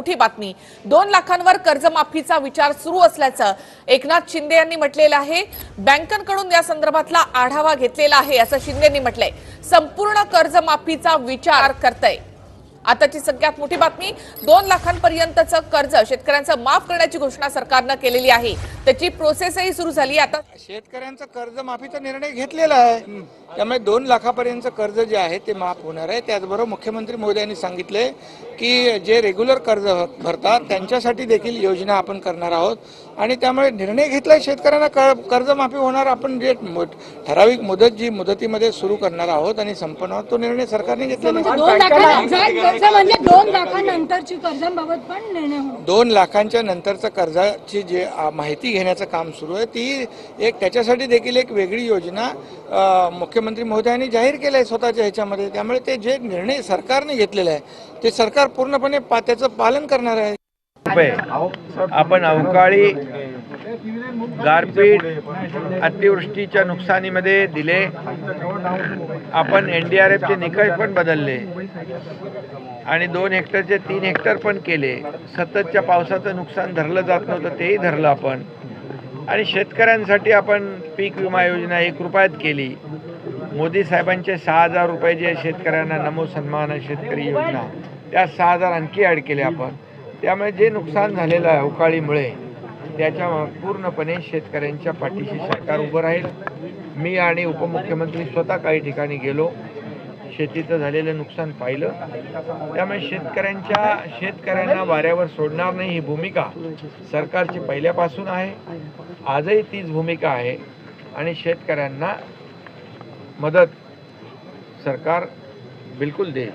मोठी बातमी? दोन लाखांवर कर्जमाफीचा विचार सुरू असल्याचं एकनाथ शिंदे यांनी म्हटलेलं आहे. बँकांकडून या संदर्भातला आढावा घेतलेला आहे असं शिंदेंनी म्हटलंय. संपूर्ण कर्जमाफीचा विचार करतय. आताची सगळ्यात मोठी बातमी दोन लाखांपर्यंतचं कर्ज शेतकऱ्यांचं माफ करण्याची घोषणा सरकारनं केलेली आहे. त्याची प्रोसेसही सुरू झाली. आता शेतकऱ्यांचा कर्जमाफीचा निर्णय घेतलेला आहे. त्यामुळे दोन लाखापर्यंतचं कर्ज जे आहे ते माफ होणार आहे. त्याचबरोबर मुख्यमंत्री मोदयांनी सांगितले की जे रेग्युलर कर्ज भरतात त्यांच्यासाठी देखील योजना आपण करणार आहोत. आणि त्यामुळे निर्णय घेतलाय शेतकऱ्यांना कर- कर्जमाफी होणार. आपण जे ठराविक मुदत जी मुदतीमध्ये सुरू करणार आहोत आणि संपणार तो निर्णय सरकारने घेतलेला म्हणजे दोन लाखांनंतरची कर्जांबाबत पण निर्णय होणार दोन लाखांच्या नंतरचं कर्जाची जे आ, माहिती घेण्याचं काम सुरू आहे ती एक त्याच्यासाठी देखील एक वेगळी योजना अ, मुख्यमंत्री महोदयांनी जाहीर केलं आहे स्वतःच्या ह्याच्यामध्ये. त्यामुळे ते जे निर्णय सरकारने घेतलेले आहे ते सरकार पूर्णपणे पा त्याचं पालन करणार आहे. रुपये. आपण अवकाळी गारपीट अतिवृष्टीच्या नुकसानीमध्ये दिले. आपण एन डी आर एफचे निकष पण बदलले. आणि दोन हेक्टरचे तीन हेक्टर पण केले सततच्या पावसाचं नुकसान धरलं जात नव्हतं तेही धरलं आपण. आणि शेतकऱ्यांसाठी आपण पीक विमा योजना एक रुपयात केली. मोदी साहेबांचे सहा हजार रुपये जे शेतकऱ्यांना नमो सन्मान शेतकरी योजना त्या सहा हजार आणखी ॲड केले आपण. त्यामुळे जे नुकसान झालेलं आहे अवकाळीमुळे त्याच्या पूर्णपणे शेतकऱ्यांच्या पाठीशी सरकार उभं राहील. मी आणि उपमुख्यमंत्री स्वतः काही ठिकाणी गेलो. शेतीचं झालेलं नुकसान पाहिलं. त्यामुळे शेतकऱ्यांच्या शेतकऱ्यांना वाऱ्यावर सोडणार नाही ही भूमिका सरकारची पहिल्यापासून आहे. आजही तीच भूमिका आहे. आणि शेतकऱ्यांना मदत सरकार बिलकुल देईल.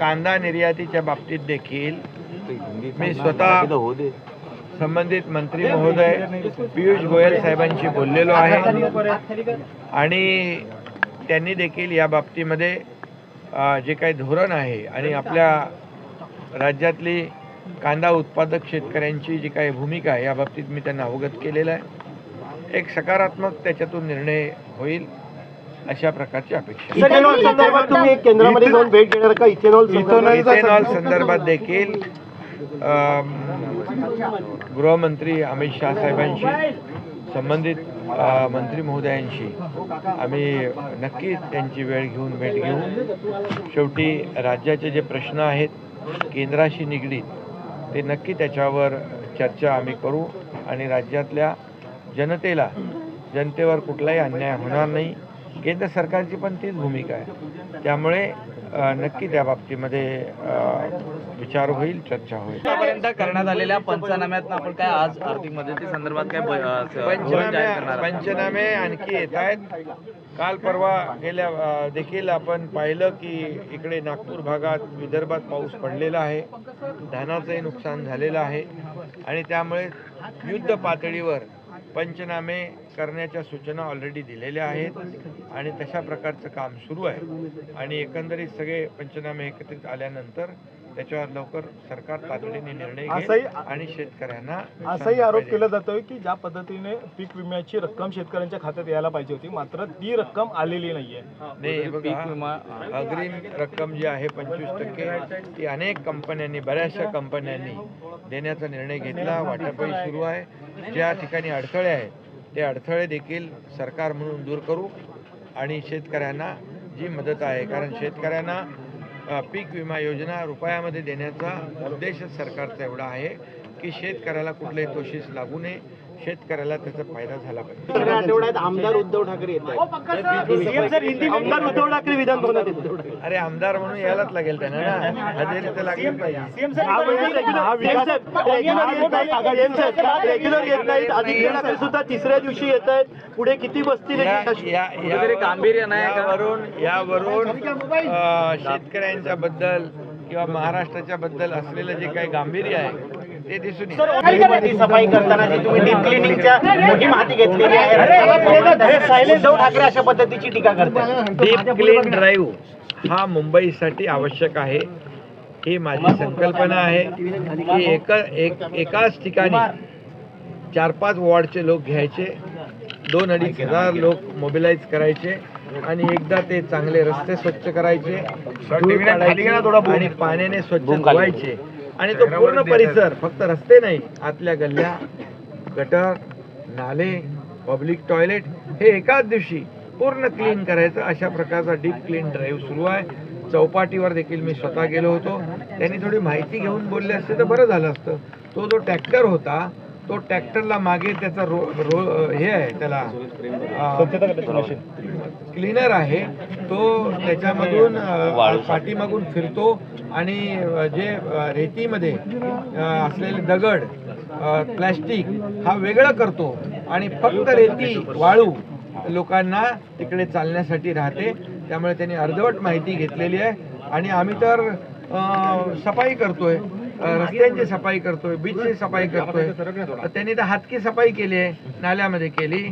कांदा निर्यातीच्या बाबतीत देखील मी स्वतः संबंधित मंत्री महोदय पियुष गोयल साहेबांशी बोललेलो आहे. आणि त्यांनी देखील या बाबतीमध्ये जे काही धोरण आहे आणि आपल्या राज्यातली कांदा उत्पादक शेतकऱ्यांची जी काही भूमिका आहे या बाबतीत मी त्यांना अवगत केलेलं आहे. एक सकारात्मक त्याच्यातून निर्णय होईल अशा प्रकारची अपेक्षा. इथेनॉल संदर्भात तुम्ही केंद्रामध्ये जाऊन भेट घेणार का? इथेनॉल इथेनॉल संदर्भात देखील गृहमंत्री अमित शाह साहेबांशी संबंधित मंत्री महोदयांशी आम्ही नक्कीच त्यांची वेळ घेऊन भेट घेऊ. शेवटी राज्याचे जे प्रश्न आहेत केंद्राशी निगडीत ते नक्की त्याच्यावर चर्चा आम्ही करू आणि राज्यातल्या जनतेला जनतेवर कुठलाही अन्याय होणार नाही. केंद्र सरकारची पण तीच भूमिका आहे. त्यामुळे नक्की त्या बाबतीमध्ये विचार होईल चर्चा होईल. आतापर्यंत करण्यात आलेल्या पंचनाम्यात आपण काय आज आर्थिक मदती संदर्भात काय पंचनामे? पंचनामे आणखी येत आहेत. काल परवा गेल्या देखील आपण पाहिलं की इकडे नागपूर भागात विदर्भात पाऊस पडलेला आहे. धानाचंही नुकसान झालेलं आहे. आणि त्यामुळे युद्ध पातळीवर पंचनामे करण्याच्या सूचना ऑलरेडी दिलेल्या आहेत आणि तशा प्रकारचं काम सुरू आहे. आणि एकंदरीत सगळे पंचनामे एकत्रित आल्यानंतर त्याच्यावर लवकर सरकार तातडीने निर्णय असंही- घेईल आणि शेतकऱ्यांना असाही आरोप केला जातोय की ज्या पद्धतीने पीक विम्याची रक्कम शेतकऱ्यांच्या खात्यात यायला पाहिजे होती मात्र ती रक्कम आलेली नाहीये. नाही हे पीक विमा बघा अग्रिम रक्कम जी आहे पंचवीस टक्के ती अनेक कंपन्यांनी बऱ्याचशा कंपन्यांनी देण्याचा निर्णय घेतला. वाटपही सुरू आहे. ज्या ठिकाणी अडथळे आहेत ते अडथळे देखील सरकार म्हणून दूर करू आणि शेतकऱ्यांना जी मदत आहे कारण शेतकऱ्यांना पीक विमा योजना रुपयामध्ये देण्याचा उद्देश सरकारचा एवढा आहे की शेतकऱ्याला कुठलेही तोशीस लागू नये. शेतकऱ्याला त्याचा फायदा झाला पाहिजे आठवड्यात आमदार उद्धव ठाकरे येत आहेत आमदार उद्धव ठाकरे विधान भवनात अरे आमदार म्हणून यायलाच लागेल त्यांना ना हजेरी तर लागलीच पाहिजे रेग्युलर येत नाहीत आदित्य ठाकरे सुद्धा तिसऱ्या दिवशी येत आहेत पुढे किती बसतील गांभीर्य नाही? यावरून यावरून शेतकऱ्यांच्या बद्दल किंवा महाराष्ट्राच्या बद्दल असलेलं जे काही गांभीर्य आहे ते दिसून येईल. सफाई करताना जी तुम्ही डीप क्लिनिंगच्या मोठी माहिती घेतलेली आहे. उद्धव ठाकरे अशा पद्धतीची टीका करतात डीप क्लीन ड्राईव्ह हा मुंबईसाठी आवश्यक आहे. ही माझी संकल्पना आहे की एक एक एकाच ठिकाणी चार पाच वॉर्डचे लोक घ्यायचे. दोन अडीच हजार लोक मोबिलाईज करायचे आणि एकदा ते चांगले रस्ते स्वच्छ करायचे. आणि पाण्याने स्वच्छ धुवायचे. आणि तो पूर्ण परिसर फक्त रस्ते नाही आतल्या गल्ल्या गटर नाले पब्लिक टॉयलेट हे एकाच दिवशी पूर्ण क्लीन करायचं. अशा प्रकारचा डीप क्लीन ड्राईव्ह सुरू आहे. चौपाटीवर देखील मी स्वतः गेलो होतो. त्यांनी थोडी माहिती घेऊन बोलले असते तर बरं झालं असतं. तो जो ट्रॅक्टर होता तो ट्रॅक्टरला मागे त्याचा रो रो हे आहे त्याला क्लीनर आहे. तो त्याच्यामधून पाठीमागून फिरतो आणि जे रेतीमध्ये असलेले दगड प्लॅस्टिक हा वेगळं करतो. आणि फक्त रेती वाळू लोकांना तिकडे चालण्यासाठी राहते. त्यामुळे त्यांनी अर्धवट माहिती घेतलेली आहे. आणि आम्ही तर सफाई करतोय. रस्त्यांची सफाई करतोय बीचची सफाई करतोय. त्यांनी तर हातकी सफाई केली आहे नाल्यामध्ये केली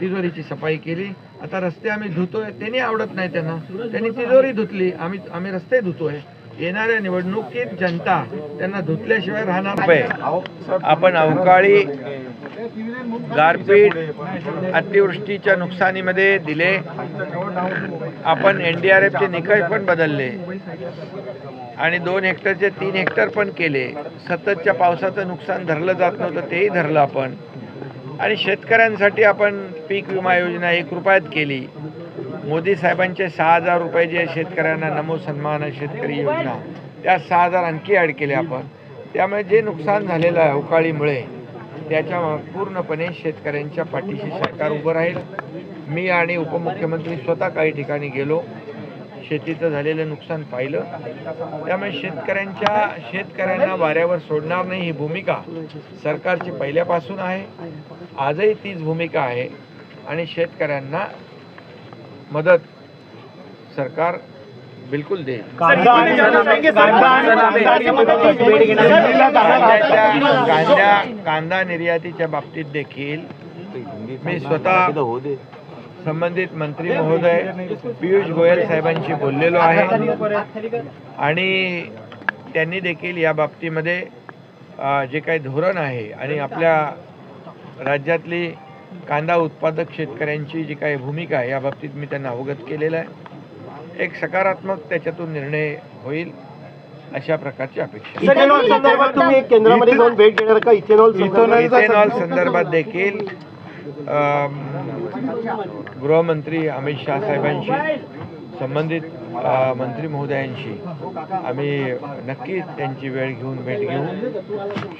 तिजोरीची सफाई केली. आता रस्ते आम्ही धुतोय त्यांनी आवडत नाही त्यांना. त्यांनी तिजोरी धुतली आम्ही आम्ही रस्ते धुतोय. येणाऱ्या निवडणुकीत जनता त्यांना धुतल्याशिवाय राहणार नाही. आपण अवकाळी गारपीट अतिवृष्टीच्या नुकसानीमध्ये दिले. आपण एन डी आर एफचे निकष पण बदलले. आणि दोन हेक्टरचे तीन हेक्टर पण केले. सततच्या पावसाचं नुकसान धरलं जात नव्हतं तेही धरलं आपण. आणि शेतकऱ्यांसाठी आपण पीक विमा योजना एक रुपयात केली. मोदी साहेबांचे सहा हजार रुपये जे शेतकऱ्यांना नमो सन्मान शेतकरी योजना त्या सहा हजार आणखी ॲड केले आपण. त्यामुळे जे नुकसान झालेलं आहे अवकाळीमुळे त्याच्या पूर्णपणे शेतकऱ्यांच्या पाठीशी सरकार उभं राहील. मी आणि उपमुख्यमंत्री स्वतः काही ठिकाणी गेलो. शेतीचं झालेलं नुकसान पाहिलं त्यामुळे शेतकऱ्यांच्या शेतकऱ्यांना वाऱ्यावर सोडणार नाही ही भूमिका सरकारची पहिल्यापासून आहे. आजही तीच भूमिका आहे आणि शेतकऱ्यांना मदत सरकार बिलकुल देईल. कांदा कांदा निर्यातीच्या बाबतीत देखील मी स्वतः संबंधित मंत्री महोदय पियुष गोयल साहेबांशी बोललेलो आहे. आणि त्यांनी देखील या बाबतीमध्ये जे काही धोरण आहे आणि आपल्या राज्यातली कांदा उत्पादक शेतकऱ्यांची जी काही भूमिका आहे या बाबतीत मी त्यांना अवगत केलेलं आहे. एक सकारात्मक त्याच्यातून निर्णय होईल अशा प्रकारची अपेक्षा. इथेनॉल संदर्भात तुम्ही केंद्रामध्ये जाऊन भेट घेणार का? इथेनॉल इथेनॉल संदर्भात देखील गृहमंत्री अमित शाह साहेबांशी संबंधित मंत्री महोदयांशी आम्ही नक्की त्यांची वेळ घेऊन भेट घेऊ.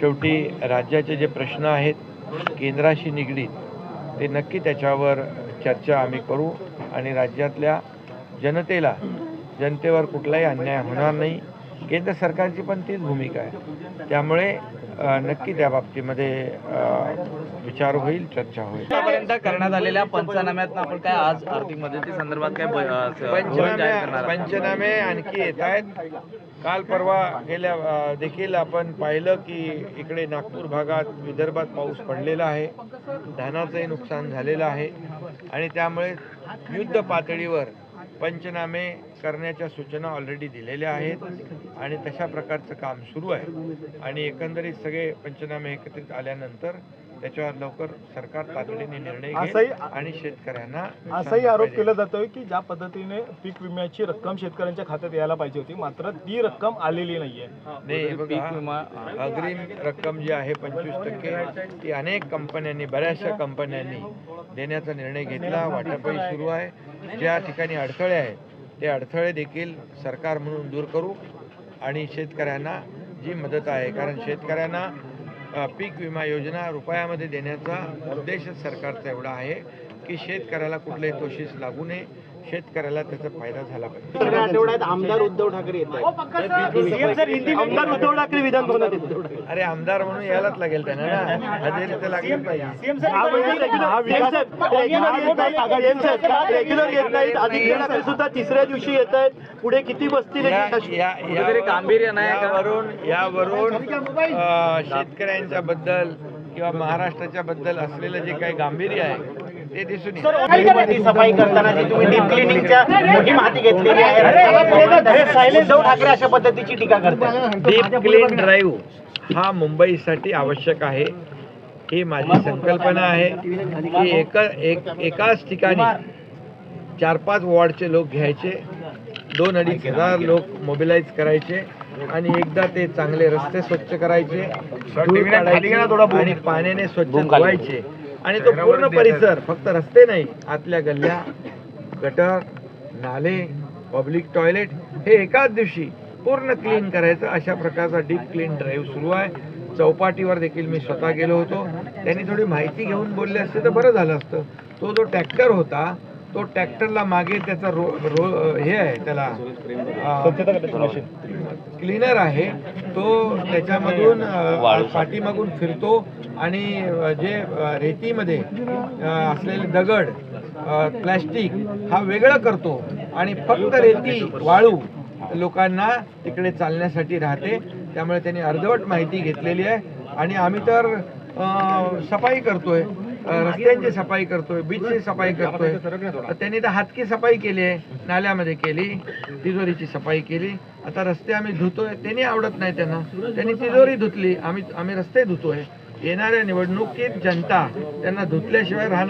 शेवटी राज्याचे जे प्रश्न आहेत केंद्राशी निगडीत ते नक्की त्याच्यावर चर्चा आम्ही करू आणि राज्यातल्या जनतेला जनतेवर कुठलाही अन्याय होणार नाही. केंद्र सरकारची पण तीच भूमिका आहे. त्यामुळे नक्की त्या बाबतीमध्ये विचार होईल चर्चा होईल. आतापर्यंत करण्यात आलेल्या पंचनाम्यात आपण काय आज आर्थिक मदती संदर्भात काय पंचनामे? पंचनामे आणखी येत आहेत. काल परवा गेल्या देखील आपण पाहिलं की इकडे नागपूर भागात विदर्भात पाऊस पडलेला आहे. धानाचंही नुकसान झालेलं आहे. आणि त्यामुळे युद्ध पातळीवर पंचनामे करण्याच्या सूचना ऑलरेडी दिलेल्या आहेत आणि तशा प्रकारचं काम सुरू आहे. आणि एकंदरीत सगळे पंचनामे एकत्रित आल्यानंतर त्याच्यावर लवकर सरकार तातडीने निर्णय घेईल आणि शेतकऱ्यांना असाही आरोप केला जातोय की ज्या पद्धतीने पीक विम्याची रक्कम शेतकऱ्यांच्या खात्यात यायला पाहिजे होती मात्र ती रक्कम आलेली नाहीये. अग्रिम रक्कम जी आहे पंचवीस टक्के ती अनेक कंपन्यांनी बऱ्याचशा कंपन्यांनी देण्याचा निर्णय घेतला वाटपही सुरू आहे. ज्या ठिकाणी अडथळे आहेत ते अडथळे देखील सरकार म्हणून दूर करू आणि शेतकऱ्यांना जी मदत आहे कारण शेतकऱ्यांना पीक विमा योजना रुपयामध्ये देण्याचा उद्देश सरकारचा एवढा आहे की शेतकऱ्याला कुठलाही तोशीस लागू नये. शेतकऱ्याला त्याचा फायदा झाला पाहिजे. आठवड्यात आमदार उद्धव ठाकरे आमदार उद्धव ठाकरे विधान भवनात येत अरे आमदार म्हणून यायलाच लागेल त्यांना ना. हजेरी तर लागली पाहिजे. रेग्युलर येत नाहीत. अधिक ठाकरे सुद्धा तिसऱ्या दिवशी येत आहेत. पुढे किती बसतील गांभीर्य नाही? यावरून यावरून शेतकऱ्यांच्या बद्दल किंवा महाराष्ट्राच्या बद्दल असलेलं जे काही गांभीर्य आहे ते दिसून येतं सफाई करताना जी तुम्ही डीप क्लिनिंगच्या मोहीम हाती घेतलेली आहे उद्धव ठाकरे अशा पद्धतीची टीका करतात डीप क्लीन ड्राईव्ह हा मुंबईसाठी आवश्यक आहे ही माझी संकल्पना आहे की एक एक एकाच ठिकाणी चार पाच वॉर्डचे लोक घ्यायचे दोन अडीच हजार लोक मोबिलाईज करायचे आणि एकदा ते चांगले रस्ते स्वच्छ करायचे आणि पाण्याने स्वच्छ धुवायचे आणि तो पूर्ण परिसर फक्त रस्ते नाही आतल्या गल्ल्या गटर नाले पब्लिक टॉयलेट हे एकाच दिवशी पूर्ण क्लीन करायचं. अशा प्रकारचा डीप क्लीन ड्राईव्ह सुरू आहे. चौपाटीवर देखील मी स्वतः गेलो होतो. त्यांनी थोडी माहिती घेऊन बोलले असते तर बरं झालं असतं. तो जो ट्रॅक्टर होता तो ट्रॅक्टरला मागे त्याचा रो रो हे आहे त्याला क्लीनर आहे. तो त्याच्यामधून पाठीमागून फिरतो आणि जे रेतीमध्ये असलेले दगड प्लॅस्टिक हा वेगळं करतो. आणि फक्त रेती वाळू लोकांना तिकडे चालण्यासाठी राहते. त्यामुळे त्यांनी अर्धवट माहिती घेतलेली आहे. आणि आम्ही तर सफाई करतोय. रस्त्यांची सफाई करतोय बीचची सफाई करतोय. त्यांनी तर हातकी सफाई केली आहे नाल्यामध्ये केली तिजोरीची सफाई केली. आता रस्ते आम्ही धुतोय त्यांनी आवडत नाही त्यांना. त्यांनी तिजोरी धुतली आम्ही आम्ही रस्ते धुतोय. येणाऱ्या निवडणुकीत जनता त्यांना धुतल्याशिवाय राहणार